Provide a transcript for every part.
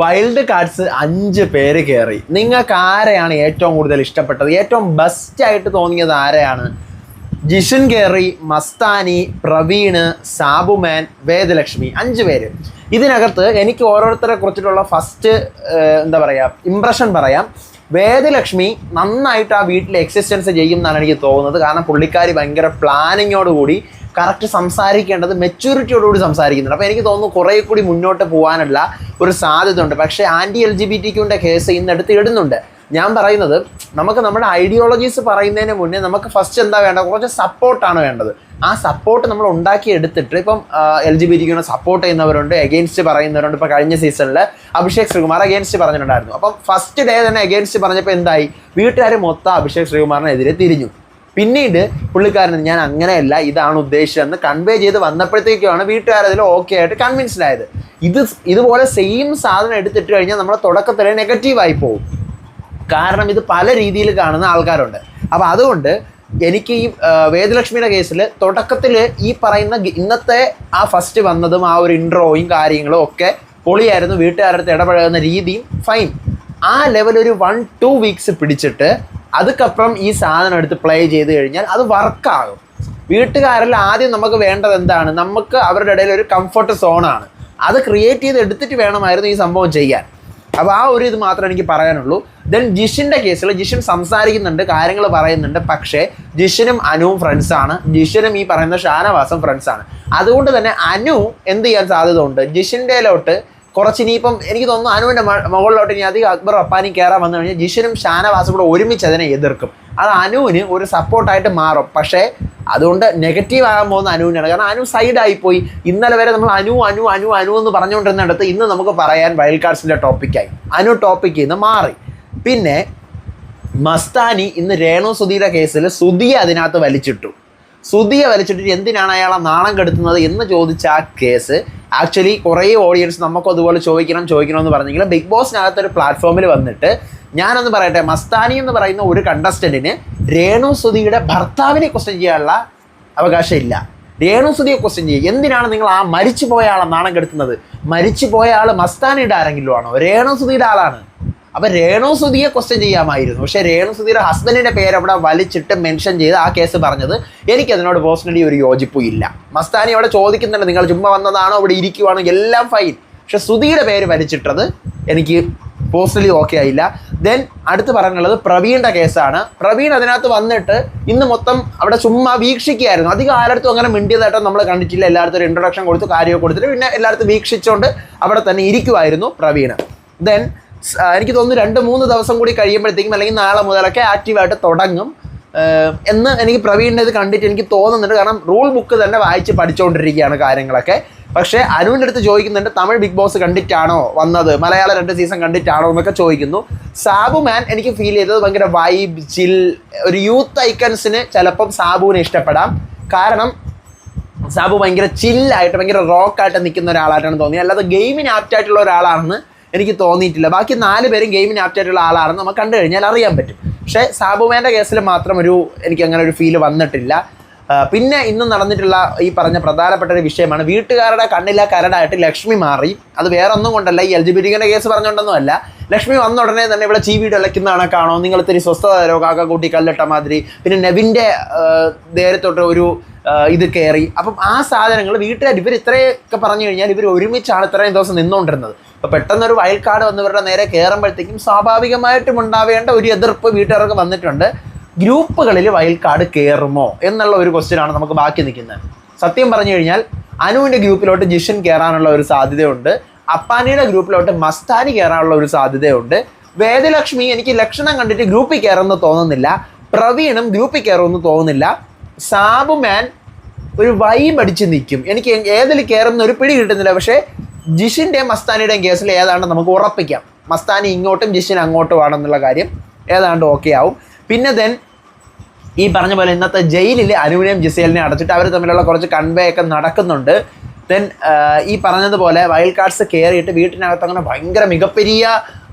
Wild cards അഞ്ച് പേര് കയറി നിങ്ങൾക്ക് ആരെയാണ് ഏറ്റവും കൂടുതൽ ഇഷ്ടപ്പെട്ടത്? ഏറ്റവും ബെസ്റ്റ് ആയിട്ട് തോന്നിയത് ആരെയാണ്? ജിഷൻ കേറി മസ്താനി പ്രവീണ് സാബുമാൻ വേദലക്ഷ്മി അഞ്ച് പേര്. ഇതിനകത്ത് എനിക്ക് ഓരോരുത്തരെ കുറിച്ചിട്ടുള്ള ഫസ്റ്റ് എന്താ പറയുക ഇംപ്രഷൻ പറയാം. വേദലക്ഷ്മി നന്നായിട്ട് ആ വീട്ടിൽ എക്സിസ്റ്റൻസ് ചെയ്യും എന്നാണ് എനിക്ക് തോന്നുന്നത്. കാരണം പുള്ളിക്കാരി ഭയങ്കര പ്ലാനിങ്ങോടുകൂടി കറക്റ്റ് സംസാരിക്കേണ്ടത് മെച്യൂരിറ്റിയോടുകൂടി സംസാരിക്കുന്നുണ്ട്. അപ്പോൾ എനിക്ക് തോന്നുന്നു കുറേ കൂടി മുന്നോട്ട് പോകാനുള്ള ഒരു സാധ്യത ഉണ്ട് പക്ഷേ anti L G B T ക്യൂന്റെ case ഇന്നെടുത്ത് ഇടുന്നുണ്ട്. ഞാൻ പറയുന്നത് നമുക്ക് നമ്മുടെ ഐഡിയോളജീസ് പറയുന്നതിന് മുന്നേ നമുക്ക് ഫസ്റ്റ് എന്താ വേണ്ടത്? കുറച്ച് സപ്പോർട്ടാണ് വേണ്ടത്. ആ സപ്പോർട്ട് നമ്മൾ ഉണ്ടാക്കി എടുത്തിട്ട് ഇപ്പം എൽ ജി ബി ടിക്കുന്ന സപ്പോർട്ട് ചെയ്യുന്നവരുണ്ട് എഗെയിൻസ്റ്റ് പറയുന്നവരുണ്ട്. ഇപ്പോൾ കഴിഞ്ഞ സീസണിൽ അഭിഷേക് ശ്രീകുമാർ അഗേൻസ്റ്റ് പറഞ്ഞിട്ടുണ്ടായിരുന്നു. അപ്പം ഫസ്റ്റ് ഡേ തന്നെ അഗേൻസ്റ്റ് പറഞ്ഞപ്പോൾ എന്തായി? വീട്ടുകാർ മൊത്തം അഭിഷേക് ശ്രീകുമാറിനെതിരെ തിരിഞ്ഞു. പിന്നീട് പുള്ളിക്കാരൻ ഞാൻ അങ്ങനെയല്ല ഇതാണ് ഉദ്ദേശിച്ചതെന്ന് കൺവേ ചെയ്ത് വന്നപ്പോഴത്തേക്കുമാണ് വീട്ടുകാരതിൽ ഓക്കെ ആയിട്ട് കൺവിൻസ്ഡ് ആയത്. ഇത് ഇതുപോലെ സെയിം സാധനം എടുത്തിട്ട് കഴിഞ്ഞാൽ നമ്മുടെ തുടക്കത്തിൽ നെഗറ്റീവായി പോകും കാരണം ഇത് പല രീതിയിൽ കാണുന്ന ആൾക്കാരുണ്ട്. അപ്പോൾ അതുകൊണ്ട് എനിക്ക് ഈ വേദലക്ഷ്മിയുടെ കേസിൽ തുടക്കത്തിൽ ഈ പറയുന്ന ഇന്നത്തെ ആ ഫസ്റ്റ് വന്നതും ആ ഒരു ഇൻട്രോയും കാര്യങ്ങളും ഒക്കെ പൊളിയായിരുന്നു. വീട്ടുകാരുടെ അടുത്ത് ഇടപഴകുന്ന രീതിയും ഫൈൻ ആ ലെവൽ ഒരു വൺ ടു വീക്സ് പിടിച്ചിട്ട് അതുക്കപ്പുറം ഈ സാധനം എടുത്ത് പ്ലേ ചെയ്ത് കഴിഞ്ഞാൽ അത് വർക്കാകും വീട്ടുകാരിൽ ആദ്യം നമുക്ക് വേണ്ടത് എന്താണ്? നമുക്ക് അവരുടെ ഇടയിൽ ഒരു കംഫർട്ട് സോണാണ് അത് ക്രിയേറ്റ് ചെയ്ത് എടുത്തിട്ട് വേണമായിരുന്നു ഈ സംഭവം ചെയ്യാൻ. അപ്പോൾ ആ ഒരു ഇത് മാത്രമേ എനിക്ക് പറയാനുള്ളൂ. ദെൻ ജിഷിന്റെ കേസിൽ ജിഷിൻ സംസാരിക്കുന്നുണ്ട് കാര്യങ്ങൾ പറയുന്നുണ്ട്. പക്ഷേ ജിഷിനും അനുവും ഫ്രണ്ട്സാണ് ജിഷിനും ഈ പറയുന്ന ഷാനവാസും ഫ്രണ്ട്സാണ് അതുകൊണ്ട് തന്നെ അനു എന്ത് ചെയ്യാൻ സാധ്യത ഉണ്ട് ജിഷിന്റെയിലോട്ട് കുറച്ച് ഇനിയിപ്പം എനിക്ക് തോന്നുന്നു അനുവിന്റെ മുകളിലോട്ട് ഇനി അധികം അക്ബർ അപ്പാനി കയറാൻ വന്നു കഴിഞ്ഞാൽ ജിഷനും ഷാനവാസും കൂടെ ഒരുമിച്ച് അതിനെ എതിർക്കും. അത് അനുവിന് ഒരു സപ്പോർട്ടായിട്ട് മാറും. പക്ഷേ അതുകൊണ്ട് നെഗറ്റീവ് ആകാൻ പോകുന്ന അനുവിനാണ് കാരണം അനു സൈഡായി പോയി. ഇന്നലെ വരെ നമ്മൾ അനു അനു അനു അനു എന്ന് പറഞ്ഞുകൊണ്ടിരുന്നിടത്ത് ഇന്ന് നമുക്ക് പറയാൻ വൈൽഡ് കാർഡ്സിന്റെ ടോപ്പിക്കായി അനു ടോപ്പിക്കിൽ നിന്ന് മാറി. പിന്നെ മസ്താനി ഇന്ന് രേണു സുധിയുടെ കേസിൽ സുധിയെ അതിനകത്ത് വലിച്ചിട്ടു. സുധിയെ വലിച്ചിട്ട് എന്തിനാണ് അയാളെ നാണം കെടുത്തുന്നത് എന്ന് ചോദിച്ച ആ കേസ് ആക്ച്വലി കുറേ ഓഡിയൻസ് നമുക്ക് അതുപോലെ ചോദിക്കണം ചോദിക്കണം എന്ന് പറഞ്ഞെങ്കിലും ബിഗ് ബോസിനകത്ത് ഒരു പ്ലാറ്റ്ഫോമിൽ വന്നിട്ട് ഞാനൊന്ന് പറയട്ടെ മസ്താനി എന്ന് പറയുന്ന ഒരു കണ്ടസ്റ്റന്റിന് രേണു സുധിയുടെ ഭർത്താവിനെ ക്വസ്റ്റ്യൻ ചെയ്യാനുള്ള അവകാശം ഇല്ല രേണു സുധിയെ ക്വസ്റ്റ്യൻ ചെയ്യും. എന്തിനാണ് നിങ്ങൾ ആ മരിച്ചു പോയ ആളെ നാണം കെടുത്തുന്നത്? മരിച്ചു പോയ ആൾ മസ്താനിയുടെ ആരെങ്കിലും ആണോ രേണു സുധിയുടെ ആളാണ്. അപ്പൊ രേണു സുധിയെ ക്വസ്റ്റ്യൻ ചെയ്യാമായിരുന്നു. പക്ഷെ രേണു സുധിയുടെ ഹസ്ബൻഡിന്റെ പേര് അവിടെ വലിച്ചിട്ട് മെൻഷൻ ചെയ്ത് ആ കേസ് പറഞ്ഞത് എനിക്ക് അതിനോട് പേഴ്സണലി ഒരു യോജിപ്പും ഇല്ല. മസ്താനി അവിടെ ചോദിക്കുന്നുണ്ട് നിങ്ങൾ ചുമ്മാ വന്നതാണോ? അവിടെ ഇരിക്കുവാണോ? എല്ലാം ഫൈൻ പക്ഷെ സുധിയുടെ പേര് വലിച്ചിട്ടത് എനിക്ക് പേഴ്സണലി ഓക്കെ ആയില്ല. ദെൻ അടുത്ത് പറഞ്ഞുള്ളത് പ്രവീണിന്റെ കേസാണ് പ്രവീൺ അതിനകത്ത് വന്നിട്ട് ഇന്ന് മൊത്തം അവിടെ ചുമ്മാ വീക്ഷിക്കുകയായിരുന്നു. അധികം ആരടുത്തും അങ്ങനെ മിണ്ടിയതായിട്ടോ നമ്മൾ കണ്ടിട്ടില്ല. എല്ലായിടത്തും ഒരു ഇൻട്രൊഡക്ഷൻ കൊടുത്തു കാര്യമൊക്കെ കൊടുത്തിട്ട് പിന്നെ എല്ലായിടത്തും വീക്ഷിച്ചുകൊണ്ട് അവിടെ തന്നെ ഇരിക്കുമായിരുന്നു പ്രവീണ്. ദെൻ എനിക്ക് തോന്നുന്നു രണ്ട് മൂന്ന് ദിവസം കൂടി കഴിയുമ്പോഴത്തേക്കും അല്ലെങ്കിൽ നാളെ മുതലൊക്കെ ആക്റ്റീവായിട്ട് തുടങ്ങും. എന്ന് എനിക്ക് പ്രവീണിന്റെ ഇത് കണ്ടിട്ട് എനിക്ക് തോന്നുന്നുണ്ട്. കാരണം റൂൾ ബുക്ക് തന്നെ വായിച്ച് പഠിച്ചുകൊണ്ടിരിക്കുകയാണ് കാര്യങ്ങളൊക്കെ. പക്ഷേ അനുവിന്റെ അടുത്ത് ചോദിക്കുന്നുണ്ട് തമിഴ് ബിഗ് ബോസ് കണ്ടിട്ടാണോ വന്നത്? മലയാളം രണ്ട് സീസൺ കണ്ടിട്ടാണോ? എന്നൊക്കെ ചോദിക്കുന്നു. സാബു മാൻ എനിക്ക് ഫീൽ ചെയ്തത് ഭയങ്കര വൈബ് ചിൽ ഒരു യൂത്ത് ഐക്കൺസിന് ചിലപ്പം സാബുവിനെ ഇഷ്ടപ്പെടാം. കാരണം സാബു ഭയങ്കര ചില്ലായിട്ട് ഭയങ്കര റോക്കായിട്ട് നിൽക്കുന്ന ഒരാളായിട്ടാണ് തോന്നിയത്. അല്ലാതെ ഗെയിമിന് ആപ്റ്റായിട്ടുള്ള ഒരാളാണെന്ന് എനിക്ക് തോന്നിയിട്ടില്ല. ബാക്കി നാല് പേരും ഗെയിമിന് ആപ്റ്റായിട്ടുള്ള ആളാണെന്ന് നമുക്ക് കണ്ടു കഴിഞ്ഞാൽ അറിയാൻ പറ്റും. പക്ഷേ സാബുമാന്റെ കേസിൽ മാത്രം ഒരു എനിക്ക് അങ്ങനെ ഒരു ഫീൽ വന്നിട്ടില്ല. പിന്നെ ഇന്ന് നടന്നിട്ടുള്ള ഈ പറഞ്ഞ പ്രധാനപ്പെട്ട ഒരു വിഷയമാണ് വീട്ടുകാരുടെ കണ്ണിലെ കരടായിട്ട് ലക്ഷ്മി മാറി. അത് വേറെ ഒന്നും കൊണ്ടല്ല ഈ എൽ ജി ബി ടിയുടെ കേസ് പറഞ്ഞുകൊണ്ടൊന്നും അല്ല. ലക്ഷ്മി വന്ന ഉടനെ തന്നെ ഇവിടെ ചീ വീട് കാണോ നിങ്ങൾ ഇത്തിരി സ്വസ്ഥത തരോ? കാക്ക കൂട്ടി കല്ലിട്ട മാതിരി. പിന്നെ നെവിന്റെ നേരത്തോട്ട് ഒരു ഇത് കയറി. അപ്പം ആ സാധനങ്ങൾ വീട്ടുകാർ ഇവർ ഇത്രയൊക്കെ പറഞ്ഞു കഴിഞ്ഞാൽ ഇവർ ഒരുമിച്ചാണ് ഇത്രയും ദിവസം നിന്നുകൊണ്ടിരുന്നത്. അപ്പോൾ പെട്ടെന്നൊരു ഒരു വയൽ കാർഡ് വന്നവരുടെ നേരെ കയറുമ്പോഴത്തേക്കും സ്വാഭാവികമായിട്ടും ഉണ്ടാവേണ്ട ഒരു എതിർപ്പ് വീട്ടുകാർക്ക് വന്നിട്ടുണ്ട്. ഗ്രൂപ്പുകളിൽ വൈൽഡ് കാർഡ് കയറുമോ എന്നുള്ള ഒരു ക്വസ്റ്റ്യനാണ് നമുക്ക് ബാക്കി നിൽക്കുന്നത്. സത്യം പറഞ്ഞു കഴിഞ്ഞാൽ അനുവിന്റെ ഗ്രൂപ്പിലോട്ട് ജിഷൻ കയറാനുള്ള ഒരു സാധ്യതയുണ്ട്. അപ്പാനിയുടെ ഗ്രൂപ്പിലോട്ട് മസ്താനി കയറാനുള്ള ഒരു സാധ്യതയുണ്ട്. വേദലക്ഷ്മി എനിക്ക് ലക്ഷണം കണ്ടിട്ട് ഗ്രൂപ്പിൽ കയറുമെന്ന് തോന്നുന്നില്ല. പ്രവീണും ഗ്രൂപ്പിൽ കയറുമെന്ന് തോന്നുന്നില്ല. സാബു മാൻ ഒരു വൈബ് അടിച്ച് നിൽക്കും. എനിക്ക് ഏതിൽ കയറുന്ന ഒരു പിടി കിട്ടുന്നില്ല. പക്ഷേ ജിഷിന്റെയും മസ്താനിയുടെയും കേസിൽ ഏതാണ്ട് നമുക്ക് ഉറപ്പിക്കാം. മസ്താനി ഇങ്ങോട്ടും ജിഷിൻ അങ്ങോട്ടും ആണെന്നുള്ള കാര്യം ഏതാണ്ട് ഓക്കെ ആവും. പിന്നെ ദെൻ ഈ പറഞ്ഞ പോലെ ഇന്നത്തെ ജയിലിൽ അനുവിനെയും ജിസേലിനെ അടച്ചിട്ട് അവർ തമ്മിലുള്ള കുറച്ച് കൺവേ ഒക്കെ നടക്കുന്നുണ്ട്. ദെൻ ഈ പറഞ്ഞതുപോലെ വൈൽഡ് കാർഡ്സ് കയറിയിട്ട് വീട്ടിനകത്ത് അങ്ങനെ ഭയങ്കര മികപ്പെരിയ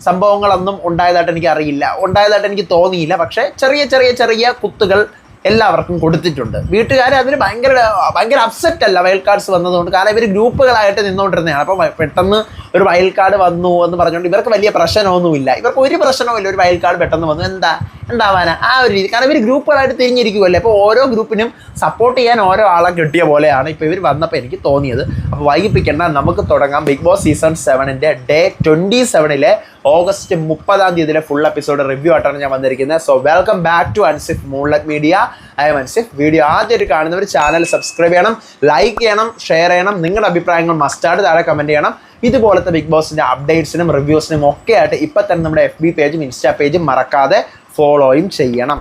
സംഭവങ്ങളൊന്നും ഉണ്ടായതായിട്ട് എനിക്ക് അറിയില്ല. ഉണ്ടായതായിട്ട് എനിക്ക് തോന്നിയില്ല. പക്ഷേ ചെറിയ ചെറിയ ചെറിയ കുത്തുകൾ എല്ലാവർക്കും കൊടുത്തിട്ടുണ്ട്. വീട്ടുകാർ അതിന് ഭയങ്കര ഭയങ്കര അപ്സെറ്റ് അല്ല വൈൽഡ് കാർഡ്സ് വന്നതുകൊണ്ട്. കാരണം ഇവർ ഗ്രൂപ്പുകളായിട്ട് നിന്നുകൊണ്ടിരുന്നതാണ്. അപ്പോൾ പെട്ടെന്ന് ഒരു വയൽക്കാട് വന്നു എന്ന് പറഞ്ഞുകൊണ്ട് ഇവർക്ക് വലിയ പ്രശ്നമൊന്നുമില്ല. ഇവർക്ക് ഒരു പ്രശ്നവുമില്ല. ഒരു വയൽക്കാട് പെട്ടെന്ന് വന്നു. എന്താ? ഉണ്ടാവാനാ ആ ഒരു രീതി. കാരണം ഇവർ ഗ്രൂപ്പുകളായിട്ട് തിരിഞ്ഞിരിക്കുമല്ലേ അപ്പോൾ ഓരോ ഗ്രൂപ്പിനും സപ്പോർട്ട് ചെയ്യാൻ ഓരോ ആളെ കിട്ടിയ പോലെയാണ് ഇപ്പോൾ ഇവർ വന്നപ്പോൾ എനിക്ക് തോന്നിയത്. അപ്പോൾ വൈകിപ്പിക്കേണ്ട നമുക്ക് തുടങ്ങാം. ബിഗ് ബോസ് സീസൺ സെവനിന്റെ ഡേ ട്വന്റി സെവനിലെ ഓഗസ്റ്റ് മുപ്പതാം തീയതിയിലെ ഫുൾ എപ്പിസോഡ് റിവ്യൂ ആയിട്ടാണ് ഞാൻ വന്നിരിക്കുന്നത്. So welcome back to Ansif moonlight media I am Ansif video ആദ്യമായിട്ട് കാണുന്നവർ ചാനൽ സബ്സ്ക്രൈബ് ചെയ്യണം ലൈക്ക് ചെയ്യണം ഷെയർ ചെയ്യണം. നിങ്ങളുടെ അഭിപ്രായങ്ങൾ മസ്റ്റാർഡ് താഴെ കമന്റ് ചെയ്യണം. ഇതുപോലത്തെ ബിഗ് ബോസിന്റെ അപ്ഡേറ്റ്സിനും റിവ്യൂസിനും ഒക്കെ ആയിട്ട് ഇപ്പം തന്നെ നമ്മുടെ എഫ് ബി പേജും ഇൻസ്റ്റാ പേജും മറക്കാതെ ഫോളോയും ചെയ്യണം.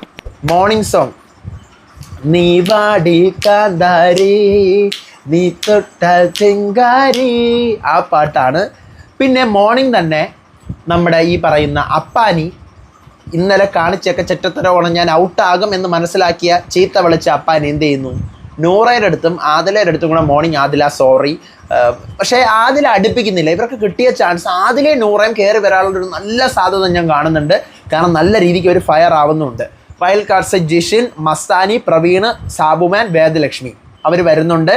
മോർണിംഗ് സോങ് നീ വാടി കാന്താരി നീ തൊട്ട ചെങ്കാരി. ആ പാട്ടാണ്. പിന്നെ മോർണിംഗ് തന്നെ നമ്മുടെ ഈ പറയുന്ന അപ്പാനി ഇന്നലെ കാണിച്ചൊക്കെ ചെറ്റത്തരവോണം ഞാൻ ഔട്ടാകും എന്ന് മനസ്സിലാക്കിയ ചീത്ത വിളിച്ച അപ്പാനി എന്ത് ചെയ്യുന്നു? നൂറയുടെ അടുത്തും ആദിലയുടെ അടുത്തും കൂടെ മോർണിംഗ് ആദില സോറി. പക്ഷേ ആദില അടുപ്പിക്കുന്നില്ല. ഇവർക്ക് കിട്ടിയ ചാൻസ് ആദിലെ നൂറയും കയറി വരാനുള്ള ഒരു നല്ല സാധ്യത ഞാൻ കാണുന്നുണ്ട്. കാരണം നല്ല രീതിക്ക് ഒരു ഫയർ ആവുന്നുണ്ട്. ഫയൽ കാർഡ്സ് ജിഷിൻ മസ്താനി പ്രവീണ് സാബുമാൻ വേദലക്ഷ്മി അവർ വരുന്നുണ്ട്.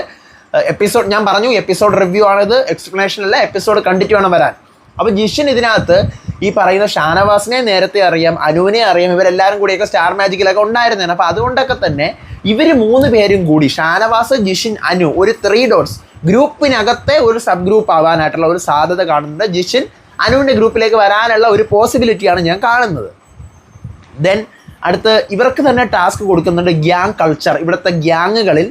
എപ്പിസോഡ് ഞാൻ പറഞ്ഞു എപ്പിസോഡ് റിവ്യൂ ആണിത്. എക്സ്പ്ലനേഷൻ അല്ല എപ്പിസോഡ് കണ്ടിട്ട് വേണം വരാൻ. അപ്പോൾ ജിഷിൻ ഇതിനകത്ത് ഈ പറയുന്ന ഷാനവാസിനെ നേരത്തെ അറിയാം അനുവിനെ അറിയാം ഇവരെല്ലാവരും കൂടിയൊക്കെ സ്റ്റാർ മാജിക്കിലൊക്കെ ഉണ്ടായിരുന്നേ അപ്പോൾ അതുകൊണ്ടൊക്കെ തന്നെ ഇവർ മൂന്ന് പേരും കൂടി ഷാനവാസ് ജിഷിൻ അനു ഒരു ത്രീ ഡോട്ട്സ് ഗ്രൂപ്പിനകത്തെ ഒരു സബ് ഗ്രൂപ്പ് ആവാനായിട്ടുള്ള ഒരു സാധ്യത കാണുന്നുണ്ട്. ജിഷിൻ അനുവിന്റെ ഗ്രൂപ്പിലേക്ക് വരാനുള്ള ഒരു പോസിബിലിറ്റിയാണ് ഞാൻ കാണുന്നത്. ദെൻ അടുത്ത് ഇവർക്ക് തന്നെ ടാസ്ക് കൊടുക്കുന്നുണ്ട് ഗ്യാങ് കൾച്ചർ ഇവിടുത്തെ ഗ്യാങ്ങുകളിൽ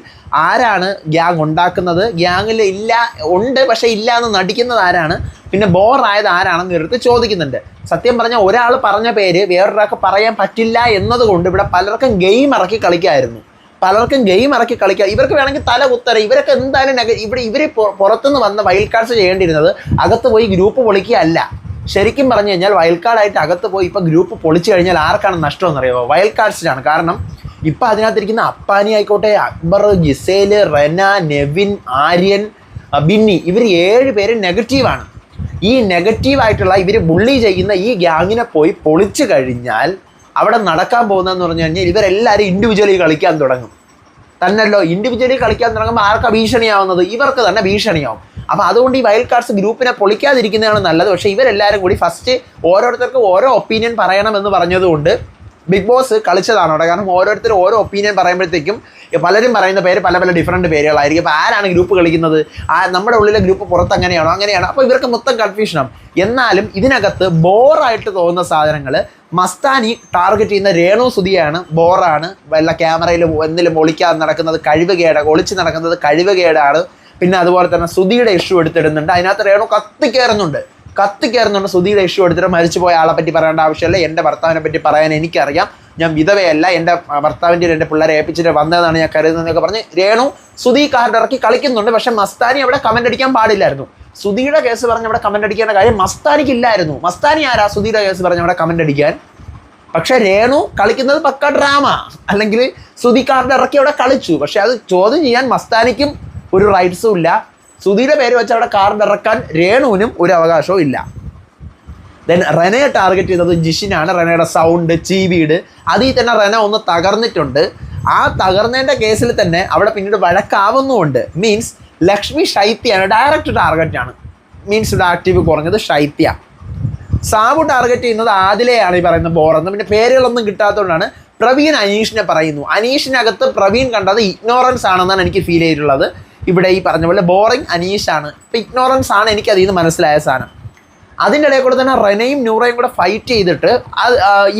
ആരാണ് ഗ്യാങ് ഉണ്ടാക്കുന്നത്? ഗ്യാങ്ങിൽ ഇല്ല ഉണ്ട് പക്ഷേ ഇല്ല എന്ന് നടിക്കുന്നത് ആരാണ്? പിന്നെ ബോറായത് ആരാണെന്ന് ഇവരടുത്ത് ചോദിക്കുന്നുണ്ട്. സത്യം പറഞ്ഞാൽ ഒരാൾ പറഞ്ഞ പേര് വേറൊരാൾക്ക് പറയാൻ പറ്റില്ല എന്നതുകൊണ്ട് ഇവിടെ പലർക്കും ഗെയിം ഇറക്കി കളിക്കായിരുന്നു. പലർക്കും ഗെയിം ഇറക്കി കളിക്കുക. ഇവർക്ക് വേണമെങ്കിൽ തല കുത്തര. ഇവരൊക്കെ എന്തായാലും ഇവിടെ ഇവർ പുറത്തുനിന്ന് വന്ന വൈൽഡ് കാർഡ്സ് ചെയ്യേണ്ടിയിരുന്നത് അകത്ത് പോയി ഗ്രൂപ്പ് പൊളിക്കുകയല്ല. ശരിക്കും പറഞ്ഞു കഴിഞ്ഞാൽ വൈൽഡ് കാർഡായിട്ട് അകത്ത് പോയി ഇപ്പോൾ ഗ്രൂപ്പ് പൊളിച്ചു കഴിഞ്ഞാൽ ആർക്കാണ് നഷ്ടം എന്നറിയാമോ വൈൽഡ് കാർഡ്സിനാണ് കാരണം ഇപ്പം അതിനകത്തിരിക്കുന്ന അപ്പാനി ആയിക്കോട്ടെ അക്ബർ ജിസേൽ റെന നെവിൻ ആര്യൻ ബിന്നി ഇവർ ഏഴ് പേര് നെഗറ്റീവാണ് ഈ നെഗറ്റീവായിട്ടുള്ള ഇവർ ബുള്ളി ചെയ്യുന്ന ഈ ഗ്യാങ്ങിനെ പോയി പൊളിച്ചു കഴിഞ്ഞാൽ അവിടെ നടക്കാൻ പോകുന്നതെന്ന് പറഞ്ഞു കഴിഞ്ഞാൽ ഇവരെല്ലാവരും ഇൻഡിവിജ്വലി കളിക്കാൻ തുടങ്ങും. തന്നല്ലോ ഇൻഡിവിജ്വലി കളിക്കാൻ തുടങ്ങുമ്പോൾ ആർക്കാ ഭീഷണിയാവുന്നത്? ഇവർക്ക് തന്നെ ഭീഷണിയാവും. അപ്പോൾ അതുകൊണ്ട് ഈ വൈൽഡ് കാർഡ്സ് ഗ്രൂപ്പിനെ പൊളിക്കാതിരിക്കുന്നതാണ് നല്ലത്. പക്ഷേ ഇവരെല്ലാവരും കൂടി ഫസ്റ്റ് ഓരോരുത്തർക്കും ഓരോ ഒപ്പീനിയൻ പറയണമെന്ന് പറഞ്ഞതുകൊണ്ട് ബിഗ് ബോസ് കളിച്ചതാണ് അവിടെ. കാരണം ഓരോരുത്തരും ഓരോ ഒപ്പീനിയൻ പറയുമ്പോഴത്തേക്കും പലരും പറയുന്ന പേര് പല പല ഡിഫറന്റ് പേരുകളായിരിക്കും. അപ്പോൾ ആരാണ് ഗ്രൂപ്പ് കളിക്കുന്നത്? ആ നമ്മുടെ ഉള്ളിലെ ഗ്രൂപ്പ് പുറത്ത് അങ്ങനെയാണോ? അങ്ങനെയാണോ? അപ്പോൾ ഇവർക്ക് മൊത്തം കൺഫ്യൂഷനാണ് എന്നാലും ഇതിനകത്ത് ബോറായിട്ട് തോന്നുന്ന സാധനങ്ങൾ മസ്താനി ടാർഗറ്റ് ചെയ്യുന്ന രേണു സുധിയാണ്. ബോറാണ് വല്ല ക്യാമറയിൽ എന്തെങ്കിലും ഒളിക്കാതെ നടക്കുന്നത് കഴിവുകേട ഒളിച്ച് നടക്കുന്നത് കഴിവുകേടാണ്. പിന്നെ അതുപോലെ തന്നെ സുധിയുടെ ഇഷ്യൂ എടുത്തിടുന്നുണ്ട്. അതിനകത്ത് രേണു കത്തിക്കയറുന്നുണ്ട് കത്തിക്കയറുന്നുണ്ട് സുധീടെ ഇഷ്യൂ എടുത്തിട്ട് മരിച്ചു പോയ ആളെ പറ്റി പറയേണ്ട ആവശ്യമില്ല. എന്റെ ഭർത്താവിനെ പറ്റി പറയാൻ എനിക്കറിയാം. ഞാൻ വിധവയല്ല. എന്റെ ഭർത്താവിന്റെ എന്റെ പിള്ളേരെ ഏൽപ്പിച്ചിട്ട് വന്നതാണ് ഞാൻ കരുതുന്നതെന്നൊക്കെ പറഞ്ഞ് രേണു സുധി കാർഡ് ഇറക്കി കളിക്കുന്നുണ്ട്. പക്ഷെ മസ്താനി അവിടെ കമന്റ് അടിക്കാൻ പാടില്ലായിരുന്നു. സുധിയുടെ കേസ് പറഞ്ഞ് അവിടെ കമന്റ് അടിക്കേണ്ട കാര്യം മസ്താനിക്ക് ഇല്ലായിരുന്നു. മസ്താനി ആരാ? സുധിയുടെ കേസ് പറഞ്ഞ് അവിടെ കമന്റ് അടിക്കാൻ. പക്ഷെ രേണു കളിക്കുന്നത് പക്ക ഡ്രാമ അല്ലെങ്കിൽ സുധി കാർഡ് ഇറക്കി അവിടെ കളിച്ചു. പക്ഷെ അത് ചോദ്യം ചെയ്യാൻ മസ്താനിക്കും ഒരു റൈറ്റ്സും ഇല്ല. സുധിയുടെ പേര് വെച്ച് അവിടെ കാർഡ് ഇറക്കാൻ രേണുവിനും ഒരു അവകാശവും ഇല്ല. ദെൻ റെനയെ ടാർഗറ്റ് ചെയ്തത് ജിഷിനാണ്. റെനയുടെ സൗണ്ട് ചീവീട് അതിൽ തന്നെ റെന ഒന്ന് തകർന്നിട്ടുണ്ട്. ആ തകർന്നതിന്റെ കേസിൽ തന്നെ അവിടെ പിന്നീട് വഴക്കാവുന്നുമുണ്ട്. മീൻസ് ലക്ഷ്മി ശൈത്യാണ് ഡയറക്റ്റ് ടാർഗറ്റാണ് മീൻസ് ഇവിടെ ആക്റ്റീവ് കുറഞ്ഞത് ശൈത്യ. സാബു ടാർഗറ്റ് ചെയ്യുന്നത് ആദിലെയാണ് ഈ പറയുന്നത് ബോറെന്ന് പിന്നെ പേരുകളൊന്നും കിട്ടാത്തതുകൊണ്ടാണ് പ്രവീൺ അനീഷിനെ പറയുന്നു. അനീഷിനകത്ത് പ്രവീൺ കണ്ടത് ഇഗ്നോറൻസ് ആണെന്നാണ് എനിക്ക് ഫീൽ ചെയ്തിട്ടുള്ളത്. ഇവിടെ ഈ പറഞ്ഞ പോലെ ബോറിങ് അനീഷാണ് ഇപ്പം ഇഗ്നോറൻസ് ആണ് എനിക്ക് അതിൽ നിന്ന് മനസ്സിലായ സാധനം. അതിന്റെ ഇടയിൽ കൂടെ തന്നെ റെനയും നൂറയും കൂടെ ഫൈറ്റ് ചെയ്തിട്ട്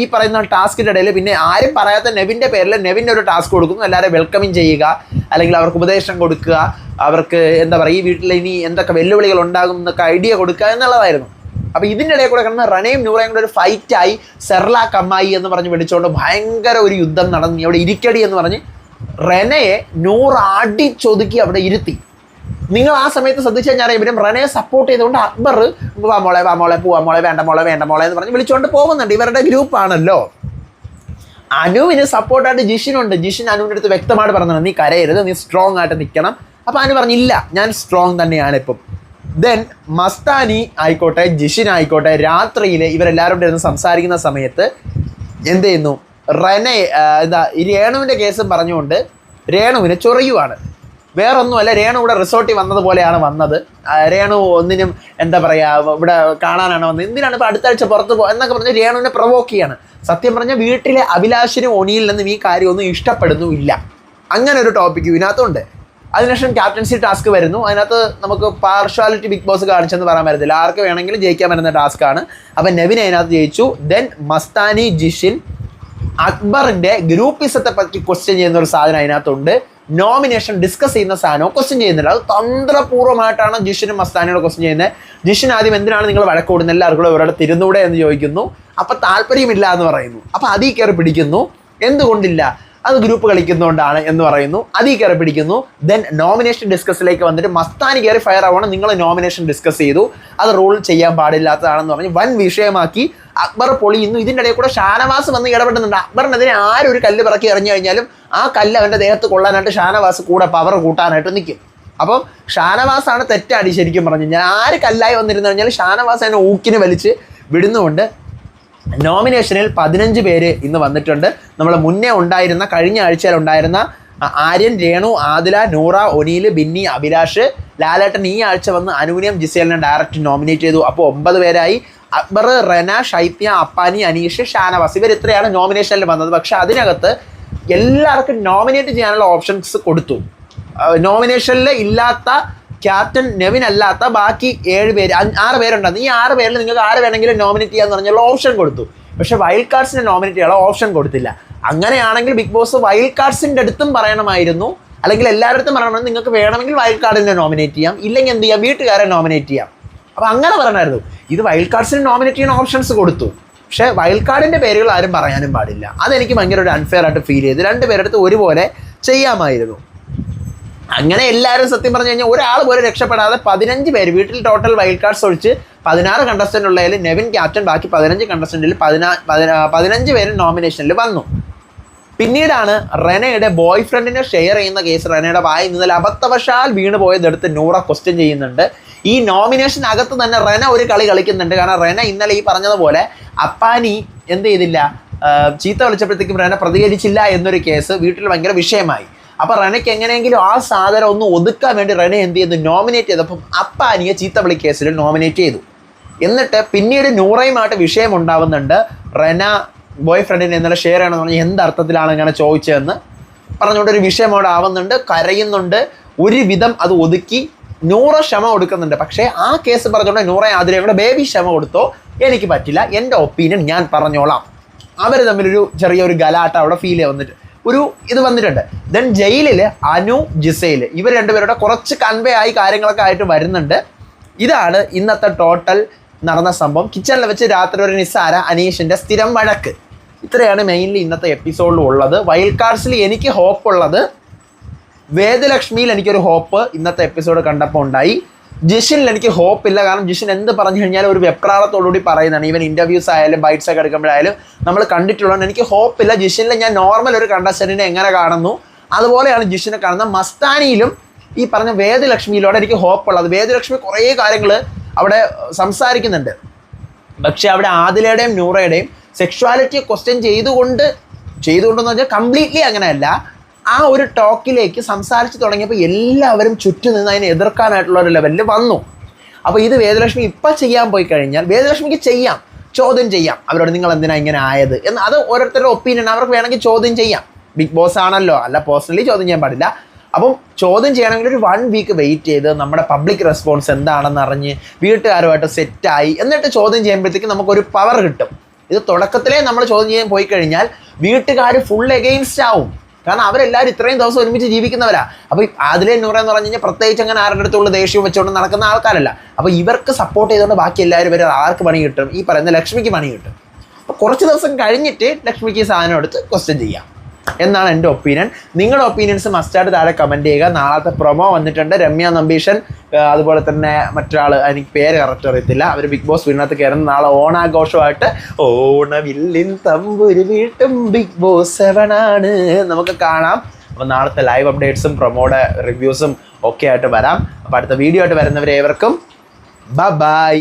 ഈ പറയുന്ന ടാസ്കിന്റെ ഇടയിൽ പിന്നെ ആരും പറയാത്ത നെവിന്റെ പേരിൽ നെവിന്റെ ഒരു ടാസ്ക് കൊടുക്കുന്നു. എല്ലാവരെയും വെൽക്കമിങ് ചെയ്യുക. അല്ലെങ്കിൽ അവർക്ക് ഉപദേശം കൊടുക്കുക. അവർക്ക് എന്താ പറയുക ഈ വീട്ടിൽ ഇനി എന്തൊക്കെ വെല്ലുവിളികൾ ഉണ്ടാകും എന്നൊക്കെ ഐഡിയ കൊടുക്കുക എന്നുള്ളതായിരുന്നു. അപ്പോൾ ഇതിന്റെ ഇടയിൽ കൂടെ കിടന്ന് റണയും നൂറയും കൂടെ ഒരു ഫൈറ്റായി സെർലാ കമ്മായി എന്ന് പറഞ്ഞ് വിളിച്ചുകൊണ്ട് ഭയങ്കര ഒരു യുദ്ധം നടന്നു. അവിടെ ഇരിക്കടി എന്ന് പറഞ്ഞ് റെനയെ നൂറാടി ചൊതുക്കി അവിടെ ഇരുത്തി. നിങ്ങൾ ആ സമയത്ത് ശ്രദ്ധിച്ചു കഴിഞ്ഞാൽ ഇവരും റെനയെ സപ്പോർട്ട് ചെയ്തുകൊണ്ട് അക്ബർ വാ മോളെ വാ മോളെ പോവാ മോളെ വേണ്ട മോളെ വേണ്ട മോളെ എന്ന് പറഞ്ഞ് വിളിച്ചുകൊണ്ട് പോകുന്നുണ്ട്. ഇവരുടെ ഗ്രൂപ്പാണല്ലോ അനുവിന് സപ്പോർട്ടായിട്ട് ജിഷിനുണ്ട്. ജിഷിൻ അനുവിന്റെ അടുത്ത് വ്യക്തമായിട്ട് പറഞ്ഞത് നീ കരയരുത് നീ സ്ട്രോങ് ആയിട്ട് നിൽക്കണം. അപ്പോൾ അനു പറഞ്ഞില്ല ഞാൻ സ്ട്രോങ് തന്നെയാണ് ഇപ്പം. ദെൻ മസ്താനി ആയിക്കോട്ടെ ജിഷിൻ ആയിക്കോട്ടെ രാത്രിയിൽ ഇവരെല്ലാവരും ഇരുന്ന് സംസാരിക്കുന്ന സമയത്ത് എന്ത് ചെയ്യുന്നു? റെനെ എന്താ ഈ രേണുവിന്റെ കേസും പറഞ്ഞുകൊണ്ട് രേണുവിനെ ചൊറിയുവാണ്. വേറൊന്നുമല്ല രേണു ഇവിടെ റിസോർട്ടിൽ വന്നതുപോലെയാണ് വന്നത്. രേണു ഒന്നിനും എന്താ പറയുക ഇവിടെ കാണാനാണ് വന്നത്. എന്തിനാണ് ഇപ്പോൾ അടുത്ത ആഴ്ച പുറത്ത് പോ എന്നൊക്കെ പറഞ്ഞ് രേണുവിനെ പ്രൊവോക്ക് ചെയ്യാണ്. സത്യം പറഞ്ഞാൽ വീട്ടിലെ അഭിലാഷിനും ഒണിയിൽ നിന്നും ഈ കാര്യമൊന്നും ഇഷ്ടപ്പെടുന്നുമില്ല. അങ്ങനെ ഒരു ടോപ്പിക്ക് ഇതിനകത്തുണ്ട്. അതിനുശേഷം ക്യാപ്റ്റൻസി ടാസ്ക് വരുന്നു. അതിനകത്ത് നമുക്ക് പാർഷ്വാലിറ്റി ബിഗ് ബോസ് കാണിച്ചെന്ന് പറയാൻ പറ്റത്തില്ല. ആർക്ക് വേണമെങ്കിലും ജയിക്കാൻ പറ്റുന്ന ടാസ്ക്കാണ് അപ്പം നെവിൻ അതിനകത്ത് ജയിച്ചു. ദെൻ മസ്താനി ജിഷിൻ അക്ബറിന്റെ ഗ്രൂപ്പിസത്തെ പറ്റി ക്വസ്റ്റ്യൻ ചെയ്യുന്ന ഒരു സാധനം അതിനകത്തുണ്ട്. നോമിനേഷൻ ഡിസ്കസ് ചെയ്യുന്ന സാധനവും ക്വസ്റ്റ്യൻ ചെയ്യുന്നില്ല. അത് തന്ത്രപൂർവമായിട്ടാണ് ജിഷിനും മസ്താനിയോട് ക്വസ്റ്റ്യൻ ചെയ്യുന്നത്. ജിഷിൻ ആദ്യം എന്തിനാണ് നിങ്ങൾ വഴക്കൂടുന്നത് എല്ലാവർക്കും ഇവരുടെ തിരുന്നൂടെ എന്ന് ചോദിക്കുന്നു. അപ്പൊ താല്പര്യമില്ല എന്ന് പറയുന്നു. അപ്പൊ അതിൽ കയറി പിടിക്കുന്നു. എന്തുകൊണ്ടില്ല? അത് ഗ്രൂപ്പ് കളിക്കുന്നതുകൊണ്ടാണ് എന്ന് പറയുന്നു. അതിൽ കയറി പിടിക്കുന്നു. ദെൻ നോമിനേഷൻ ഡിസ്കസിലേക്ക് വന്നിട്ട് മസ്താനി കയറി ഫയർ ആവണം നിങ്ങൾ നോമിനേഷൻ ഡിസ്കസ് ചെയ്തു. അത് റൂൾ ചെയ്യാൻ പാടില്ലാത്തതാണെന്ന് പറഞ്ഞ് വൻ വിഷയമാക്കി. അക്ബർ പൊളിയുന്നു. ഇതിന്റെ ഇടയിൽ കൂടെ ഷാനവാസ് വന്ന് ഇടപെടുന്നുണ്ട്. അക്ബറിനെതിരെ ആരൊരു കല്ല് പിറക്കി എറിഞ്ഞു കഴിഞ്ഞാലും ആ കല്ല് അവന്റെ ദേഹത്ത് കൊള്ളാനായിട്ട് ഷാനവാസ് കൂടെ പവർ കൂട്ടാനായിട്ട് നിൽക്കും. അപ്പം ഷാനവാസാണ് തെറ്റാടി ശരിക്കും പറഞ്ഞു. ഞാൻ ആര് കല്ലായി വന്നിരുന്നു കഴിഞ്ഞാൽ ഷാനവാസ് അതിനെ ഊക്കിന് വലിച്ച് വിടുന്നുകൊണ്ട് നോമിനേഷനിൽ പതിനഞ്ച് പേര് ഇന്ന് വന്നിട്ടുണ്ട്. നമ്മൾ മുന്നേ ഉണ്ടായിരുന്ന കഴിഞ്ഞ ആഴ്ചയിൽ ഉണ്ടായിരുന്ന ആര്യൻ രേണു ആദില നൂറ ഒനീൽ ബിന്നി അഭിലാഷ് ലാലേട്ടൻ ഈ ആഴ്ച വന്ന് അനൂനിയം ജിസേലിനെ ഡയറക്റ്റ് നോമിനേറ്റ് ചെയ്തു. അപ്പോൾ ഒമ്പത് പേരായി. അക്ബർ റെന ഷൈത്യ അപ്പാനി അനീഷ് ഷാനവാസ് ഇവർ ഇത്രയാണ് നോമിനേഷനിൽ വന്നത്. പക്ഷെ അതിനകത്ത് എല്ലാവർക്കും നോമിനേറ്റ് ചെയ്യാനുള്ള ഓപ്ഷൻസ് കൊടുത്തു. നോമിനേഷനിൽ ഇല്ലാത്ത ക്യാപ്റ്റൻ നെവിൻ അല്ലാത്ത ബാക്കി ഏഴ് പേര് ആറ് പേരുണ്ടെന്ന് ഈ ആറ് പേരിൽ നിങ്ങൾക്ക് ആര് വേണമെങ്കിലും നോമിനേറ്റ് ചെയ്യാന്ന് പറഞ്ഞുള്ള ഓപ്ഷൻ കൊടുത്തു. പക്ഷെ വൈൽഡ് കാർഡ്സിനെ നോമിനേറ്റ് ചെയ്യാൻ ഓപ്ഷൻ കൊടുത്തില്ല. അങ്ങനെയാണെങ്കിൽ ബിഗ് ബോസ് വൈൽഡ് കാർഡ്സിന്റെ അടുത്തും പറയണമായിരുന്നു. അല്ലെങ്കിൽ എല്ലാവരുടെ അടുത്തും പറയണം നിങ്ങൾക്ക് വേണമെങ്കിൽ വൈൽഡ് കാർഡിനെ നോമിനേറ്റ് ചെയ്യാം. ഇല്ലെങ്കിൽ എന്ത് ചെയ്യാം? വീട്ടുകാരെ നോമിനേറ്റ് ചെയ്യാം. അപ്പോൾ അങ്ങനെ പറഞ്ഞായിരുന്നു. ഇത് വൈൽഡ് കാർഡ്സിന് നോമിനേറ്റ് ചെയ്യുന്ന ഓപ്ഷൻസ് കൊടുത്തു. പക്ഷെ വൈൽഡ് കാർഡിന്റെ പേരുകൾ ആരും പറയാനും പാടില്ല. അതെനിക്ക് ഭയങ്കര ഒരു അൺഫെയർ ആയിട്ട് ഫീൽ ചെയ്തു. രണ്ട് പേരെടുത്ത് ഒരുപോലെ ചെയ്യാമായിരുന്നു. അങ്ങനെ എല്ലാവരും സത്യം പറഞ്ഞു കഴിഞ്ഞാൽ ഒരാൾ പോലും രക്ഷപ്പെടാതെ പതിനഞ്ച് പേര് വീട്ടിൽ ടോട്ടൽ വൈൽഡ് കാർഡ്സ് ഒഴിച്ച് പതിനാറ് കണ്ടസ്റ്റന്റ് ഉള്ളതിൽ നെവിൻ ക്യാപ്റ്റൻ ബാക്കി പതിനഞ്ച് കണ്ടസ്റ്റന്റിൽ പതിനാ പതിനാ- പതിനഞ്ച് പേര് നോമിനേഷനിൽ വന്നു. പിന്നീടാണ് റെനയുടെ ബോയ് ഫ്രണ്ടിനെ ഷെയർ ചെയ്യുന്ന കേസ് റെനയുടെ വായി ഇന്നലെ അബദ്ധവശാൽ വീണ് പോയതെടുത്ത് നൂറ ക്വസ്റ്റ്യൻ ചെയ്യുന്നുണ്ട്. ഈ നോമിനേഷൻ അകത്ത് തന്നെ റെന ഒരു കളി കളിക്കുന്നുണ്ട്. കാരണം റെന ഇന്നലെ ഈ പറഞ്ഞതുപോലെ അപ്പാനി എന്ത് ചെയ്തില്ല? ചീത്ത വിളിച്ചപ്പോഴത്തേക്കും റെന പ്രതികരിച്ചില്ല എന്നൊരു കേസ് വീട്ടിൽ ഭയങ്കര വിഷയമായി. അപ്പൊ റെനയ്ക്ക് എങ്ങനെയെങ്കിലും ആ സാധനം ഒന്ന് ഒതുക്കാൻ വേണ്ടി റെന എന്ത് ചെയ്തു? നോമിനേറ്റ് ചെയ്തപ്പം അപ്പാനിയെ ചീത്തവിളി കേസിൽ നോമിനേറ്റ് ചെയ്തു. എന്നിട്ട് പിന്നീട് നൂറയുമായിട്ട് വിഷയം ഉണ്ടാവുന്നുണ്ട്. റെന ബോയ് ഫ്രണ്ടിനെ ഇന്നലെ ഷെയർ ചെയ്യണമെന്ന് പറഞ്ഞാൽ എന്ത് അർത്ഥത്തിലാണ് ഇങ്ങനെ ചോദിച്ചതെന്ന് പറഞ്ഞുകൊണ്ട് ഒരു വിഷയം അവിടെ ആവുന്നുണ്ട് കരയുന്നുണ്ട്. ഒരുവിധം അത് ഒതുക്കി നൂറ ക്ഷമ കൊടുക്കുന്നുണ്ട്. പക്ഷേ ആ കേസ് പറഞ്ഞുകൊണ്ട് നൂറ ആതിരെ ഇവിടെ ബേബി ക്ഷമ കൊടുത്തോ? എനിക്ക് പറ്റില്ല. എന്റെ ഒപ്പീനിയൻ ഞാൻ പറഞ്ഞോളാം. അവർ തമ്മിലൊരു ചെറിയൊരു ഗലാട്ട അവിടെ ഫീൽ വന്നിട്ട്. ഒരു ഇത് വന്നിട്ടുണ്ട്. ദെൻ ജയിലിൽ അനു ജിസയിൽ ഇവർ രണ്ടുപേരുടെ കുറച്ച് കൺവേ ആയി കാര്യങ്ങളൊക്കെ ആയിട്ട് വരുന്നുണ്ട്. ഇതാണ് ഇന്നത്തെ ടോട്ടൽ നടന്ന സംഭവം. കിച്ചണിൽ വെച്ച് രാത്രി ഒരു നിസ്സാര അനീഷിന്റെ സ്ഥിരം വഴക്ക്. ഇത്രയാണ് മെയിൻലി ഇന്നത്തെ എപ്പിസോഡിൽ ഉള്ളത്. വൈൽഡ് കാർഡ്സിൽ എനിക്ക് ഹോപ്പ് ഉള്ളത്. വേദലക്ഷ്മിയിൽ എനിക്കൊരു ഹോപ്പ് ഇന്നത്തെ എപ്പിസോഡ് കണ്ടപ്പോൾ ഉണ്ടായി. ജിഷിനിൽ എനിക്ക് ഹോപ്പ് ഇല്ല. കാരണം ജിഷിൻ എന്ത് പറഞ്ഞു കഴിഞ്ഞാൽ ഒരു വെപ്രാളത്തോടുകൂടി പറയുന്നതാണ്. ഈവൻ ഇന്റർവ്യൂസ് ആയാലും ബൈറ്റ്സ് ഒക്കെ എടുക്കുമ്പോഴായാലും നമ്മൾ കണ്ടിട്ടുള്ളതാണ്. എനിക്ക് ഹോപ്പ് ഇല്ല. ജിഷിനിൽ ഞാൻ നോർമൽ ഒരു കണ്ടസ്റ്റന്റിനെ എങ്ങനെ കാണുന്നു? അതുപോലെയാണ് ജിഷിനെ കാണുന്നത്. മസ്താനിയിലും ഈ പറഞ്ഞ വേദലക്ഷ്മിയിലൂടെ എനിക്ക് ഹോപ്പ് ഉള്ളത്. വേദലക്ഷ്മി കുറേ കാര്യങ്ങൾ അവിടെ സംസാരിക്കുന്നുണ്ട്. പക്ഷെ അവിടെ ആദിലയുടെയും നൂറയുടെയും സെക്ഷുവാലിറ്റിയെ ക്വസ്റ്റ്യൻ ചെയ്തുകൊണ്ട് ചെയ്തുകൊണ്ടെന്ന് വെച്ചാൽ കംപ്ലീറ്റ്ലി അങ്ങനെയല്ല. ആ ഒരു ടോക്കിലേക്ക് സംസാരിച്ച് തുടങ്ങിയപ്പോൾ എല്ലാവരും ചുറ്റും നിന്ന് അതിനെ എതിർക്കാനായിട്ടുള്ള ഒരു ലെവലിൽ വന്നു. അപ്പോൾ ഇത് വേദലക്ഷ്മി ഇപ്പം ചെയ്യാൻ പോയി കഴിഞ്ഞാൽ വേദലക്ഷ്മിക്ക് ചെയ്യാം ചോദ്യം ചെയ്യാം. അവരോട് നിങ്ങൾ എന്തിനാ ഇങ്ങനെ ആയത്? എന്ന് അത് ഓരോരുത്തരുടെ ഒപ്പീനിയൻ അവർക്ക് വേണമെങ്കിൽ ചോദ്യം ചെയ്യാം. ബിഗ് ബോസ് ആണല്ലോ. അല്ല പേഴ്സണലി ചോദ്യം ചെയ്യാൻ പാടില്ല. അപ്പം ചോദ്യം ചെയ്യണമെങ്കിൽ ഒരു വൺ വീക്ക് വെയിറ്റ് ചെയ്ത് നമ്മുടെ പബ്ലിക് റെസ്പോൺസ് എന്താണെന്ന് അറിഞ്ഞ് വീട്ടുകാരുമായിട്ട് സെറ്റായി എന്നിട്ട് ചോദ്യം ചെയ്യുമ്പോഴത്തേക്ക് നമുക്കൊരു പവർ കിട്ടും. ഇത് തുടക്കത്തിലേ നമ്മൾ ചോദ്യം ചെയ്യാൻ പോയി കഴിഞ്ഞാൽ വീട്ടുകാർ ഫുൾ എഗെയിൻസ്റ്റ് ആവും. കാരണം അവരെല്ലാവരും ഇത്രയും ദിവസം ഒരുമിച്ച് ജീവിക്കുന്നവരാ. അപ്പോൾ അതിലെ നൂറ എന്ന് പറഞ്ഞു കഴിഞ്ഞാൽ പ്രത്യേകിച്ച് അങ്ങനെ ആരുടെ അടുത്തുള്ള ദേഷ്യം വെച്ചുകൊണ്ട് നടക്കുന്ന ആൾക്കാരല്ല. അപ്പോൾ ഇവർക്ക് സപ്പോർട്ട് ചെയ്തുകൊണ്ട് ബാക്കി എല്ലാവരും വരെ. ആർക്ക് പണി കിട്ടും? ഈ പറയുന്ന ലക്ഷ്മിക്ക് പണി കിട്ടും. അപ്പോൾ കുറച്ച് ദിവസം കഴിഞ്ഞിട്ട് ലക്ഷ്മിക്ക് സാധനം എടുത്ത് ക്വസ്റ്റ്യൻ ചെയ്യാം. എന്നാണ് എന്റെ ഒപ്പീനിയൻ. നിങ്ങളുടെ ഒപ്പീനിയൻസ് മസ്റ്റായിട്ട് താഴെ കമന്റ് ചെയ്യുക. നാളത്തെ പ്രൊമോ വന്നിട്ടുണ്ട്. രമ്യ നമ്പീഷൻ അതുപോലെ തന്നെ മറ്റൊരാൾ എനിക്ക് പേര് കറക്റ്റ് അറിയത്തില്ല. അവർ ബിഗ് ബോസ് വീടിനകത്ത് കയറുന്ന നാളെ ഓണാഘോഷമായിട്ട് ഓണവില്ലിൻ തമ്പുരു വീട്ടും ബിഗ് ബോസ് സെവനാണ് നമുക്ക് കാണാം. അപ്പോൾ നാളത്തെ ലൈവ് അപ്ഡേറ്റ്സും പ്രൊമോയുടെ റിവ്യൂസും ഒക്കെ ആയിട്ട് വരാം. അപ്പോൾ അടുത്ത വീഡിയോ ആയിട്ട് വരുന്നവരെ ഏവർക്കും ബ ബൈ